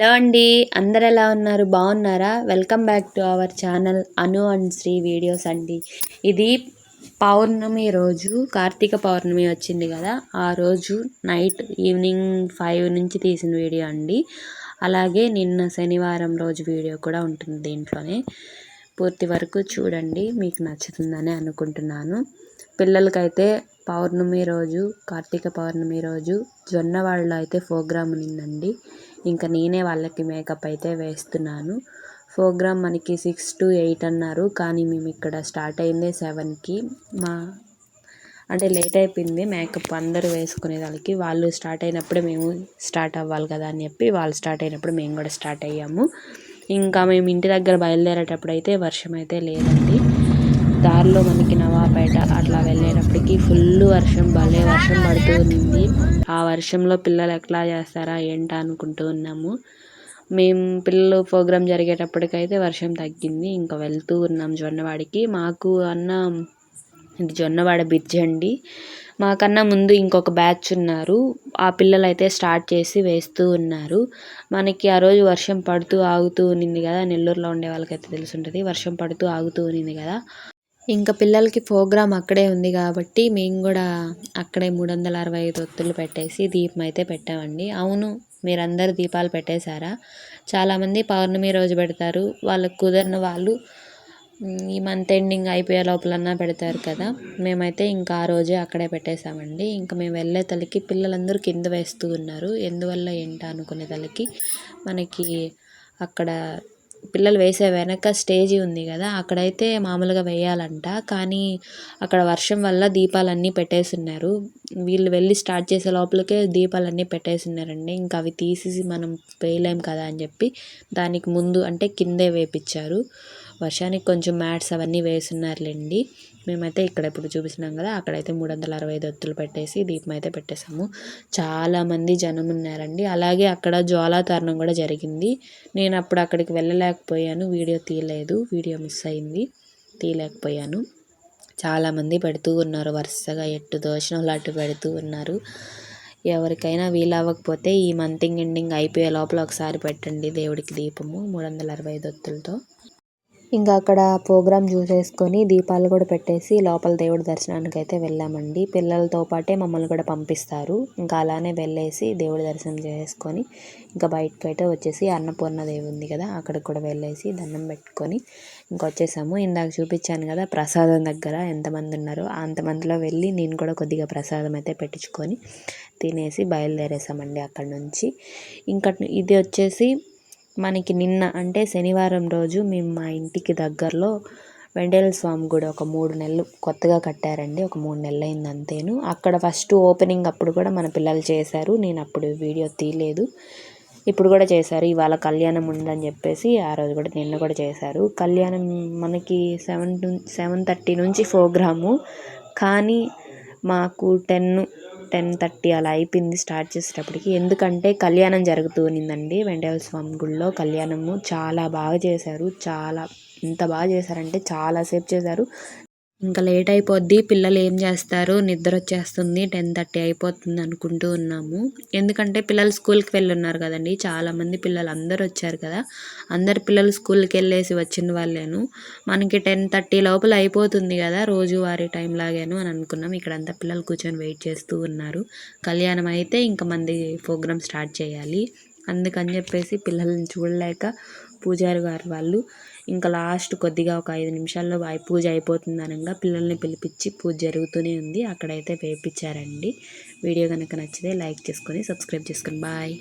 Hello అండి అందరు ఎలా ఉన్నారు? బాగున్నారా? Welcome back to our channel Anu and Sri videos అండి. ఇది పౌర్ణమి రోజు కార్తీక పౌర్ణమి వచ్చింది కదా. ఆ రోజు నైట్ ఈవినింగ్ ఫైవ్ నుంచి తీసిన వీడియో అండి. అలాగే నిన్న శనివారం రోజు వీడియో కూడా ఉంటుంది దీంట్లోనే. పూర్తి వరకు చూడండి మీకు నచ్చుతుందని అనుకుంటున్నాను. పిల్లలకైతే పౌర్ణమి రోజు కార్తీక పౌర్ణమి రోజు జొన్నవాడలో అయితే ప్రోగ్రామ్ ఉన్నిందండి ఇంకా నేనే వాళ్ళకి మేకప్ అయితే వేస్తున్నాను. ప్రోగ్రామ్ మనకి సిక్స్ టు ఎయిట్ అన్నారు. కానీ మేము ఇక్కడ స్టార్ట్ అయిందే సెవెన్కి మా అంటే లేట్ అయిపోయింది మేకప్ అందరూ వేసుకునే వాళ్ళకి వాళ్ళు స్టార్ట్ అయినప్పుడే మేము స్టార్ట్ అవ్వాలి కదా అని చెప్పి వాళ్ళు స్టార్ట్ అయినప్పుడు మేము కూడా స్టార్ట్ అయ్యాము. ఇంకా మేము ఇంటి దగ్గర బయలుదేరేటప్పుడు అయితే వర్షం అయితే లేదండి. దారిలో మనకి నవాపేట అట్లా వెళ్ళేటప్పటికి ఫుల్ వర్షం భలే వర్షం పడుతూ ఉంది. ఆ వర్షంలో పిల్లలు ఎట్లా చేస్తారా ఏంటా అనుకుంటూ ఉన్నాము. మేము పిల్లలు ప్రోగ్రాం జరిగేటప్పటికైతే వర్షం తగ్గింది. ఇంకా వెళ్తూ ఉన్నాం జొన్నవాడికి. మాకు అన్న ఇది జొన్నవాడ బ్రిడ్జ్ అండి. మాకన్నా ముందు ఇంకొక బ్యాచ్ ఉన్నారు. ఆ పిల్లలు అయితే స్టార్ట్ చేసి వేస్తూ ఉన్నారు. మనకి ఆ రోజు వర్షం పడుతూ ఆగుతూ ఉన్నింది కదా. నెల్లూరులో ఉండే వాళ్ళకైతే తెలిసి ఉంటుంది వర్షం పడుతూ ఆగుతూ ఉన్నింది కదా. ఇంకా పిల్లలకి ప్రోగ్రామ్ అక్కడే ఉంది కాబట్టి మేము కూడా అక్కడే మూడు వందల అరవై ఐదు ఒత్తులు పెట్టేసి దీపం అయితే పెట్టామండి. అవును మీరందరూ దీపాలు పెట్టేశారా? చాలామంది పౌర్ణమి రోజు పెడతారు వాళ్ళకు కుదరిన వాళ్ళు ఈ మంత్ ఎండింగ్ అయిపోయే లోపలన్నా పెడతారు కదా. మేమైతే ఇంకా ఆ రోజే అక్కడే పెట్టేశామండి. ఇంకా మేము వెళ్ళే తలకి పిల్లలందరూ కింద వేస్తూ ఉన్నారు. ఎందువల్ల ఏంటా అనుకునే తలకి మనకి అక్కడ పిల్లలు వేసే వెనక స్టేజి ఉంది కదా అక్కడైతే మామూలుగా వేయాలంట. కానీ అక్కడ వర్షం వల్ల దీపాలన్నీ పెట్టేసున్నారు. వీళ్ళు వెళ్ళి స్టార్ట్ చేసే లోపలికే దీపాలన్నీ పెట్టేసున్నారండి. ఇంకా అవి తీసేసి మనం వేయలేం కదా అని చెప్పి దానికి ముందు అంటే కిందే వేపించారు. వర్షానికి కొంచెం మ్యాట్స్ అవన్నీ వేసున్నారులేండి. మేమైతే ఇక్కడ ఇప్పుడు చూపిస్తున్నాం కదా అక్కడైతే మూడు వందల అరవై ఐదు ఒత్తులు పెట్టేసి దీపం అయితే పెట్టేసాము చాలామంది జనం ఉన్నారండి. అలాగే అక్కడ జ్వాలాతరణం కూడా జరిగింది. నేను అప్పుడు అక్కడికి వెళ్ళలేకపోయాను వీడియో తీయలేదు వీడియో మిస్ అయింది తీయలేకపోయాను. చాలామంది పెడుతూ ఉన్నారు వరుసగా ఎట్టు దోషణలు అటు పెడుతూ ఉన్నారు. ఎవరికైనా వీలు అవ్వకపోతే ఈ మంత్ ఎండింగ్ అయిపోయే లోపల ఒకసారి పెట్టండి దేవుడికి దీపము మూడు వందల అరవై ఐదు ఒత్తులతో. ఇంకా అక్కడ ప్రోగ్రామ్ చూసేసుకొని దీపాలు కూడా పెట్టేసి లోపల దేవుడి దర్శనానికి అయితే వెళ్ళామండి. పిల్లలతో పాటే మమ్మల్ని కూడా పంపిస్తారు. ఇంకా అలానే వెళ్ళేసి దేవుడి దర్శనం చేసుకొని ఇంకా బయటకు అయితే వచ్చేసి అన్నపూర్ణ దేవి ఉంది కదా అక్కడికి కూడా వెళ్ళేసి దండం పెట్టుకొని ఇంకా వచ్చేసాము. ఇందాక చూపించాను కదా ప్రసాదం దగ్గర ఎంతమంది ఉన్నారో అంతమందిలో వెళ్ళి నేను కూడా కొద్దిగా ప్రసాదం అయితే పెట్టించుకొని తినేసి బయలుదేరేసామండి అక్కడ నుంచి. ఇంకా ఇది వచ్చేసి మనకి నిన్న అంటే శనివారం రోజు మేము మా ఇంటికి దగ్గరలో వెండేల స్వామి గుడి ఒక మూడు నెలలు కొత్తగా కట్టారండి. ఒక మూడు నెలలు అయింది అంతేను. అక్కడ ఫస్ట్ ఓపెనింగ్ అప్పుడు కూడా మన పిల్లలు చేశారు. నేను అప్పుడు వీడియో తీయలేదు. ఇప్పుడు కూడా చేశారు. ఇవాళ కళ్యాణం ఉందని చెప్పేసి ఆ రోజు కూడా నిన్న కూడా చేశారు. కళ్యాణం మనకి సెవెన్ సెవెన్ థర్టీ నుంచి ప్రోగ్రాము కానీ మాకు టెన్ టెన్ థర్టీ అలా అయిపోయింది స్టార్ట్ చేసేటప్పటికి. ఎందుకంటే కళ్యాణం జరుగుతూ ఉన్నిందండి వెంకటేశ్వర స్వామి గుడిలో కళ్యాణము చాలా బాగా చేశారు. చాలా ఎంత బాగా చేశారంటే చాలాసేపు చేశారు. ఇంకా లేట్ అయిపోద్ది. పిల్లలు ఏం చేస్తారు? నిద్ర వచ్చేస్తుంది. టెన్ థర్టీ అయిపోతుంది అనుకుంటూ ఉన్నాము. ఎందుకంటే పిల్లలు స్కూల్కి వెళ్ళి ఉన్నారు కదండి చాలామంది పిల్లలు అందరు వచ్చారు కదా. అందరు పిల్లలు స్కూల్కి వెళ్ళేసి వచ్చిన వాళ్ళేను. మనకి టెన్ థర్టీ లోపల అయిపోతుంది కదా రోజువారీ టైం లాగాను అని అనుకున్నాం. ఇక్కడ అంతా పిల్లలు కూర్చొని వెయిట్ చేస్తూ ఉన్నారు. కళ్యాణం అయితే ఇంకా మంది ప్రోగ్రామ్ స్టార్ట్ చేయాలి. అందుకని చెప్పేసి పిల్లల్ని చూడలేక పూజారి గారు వాళ్ళు ఇంకా లాస్ట్ కొద్దిగా ఒక ఐదు నిమిషాల్లో పూజ అయిపోతుంది అనగా పిల్లల్ని పిలిపించి పూజ జరుగుతూనే ఉంది. అక్కడైతే వేపించారండి. వీడియో కనుక నచ్చితే లైక్ చేసుకొని సబ్స్క్రైబ్ చేసుకొని బాయ్.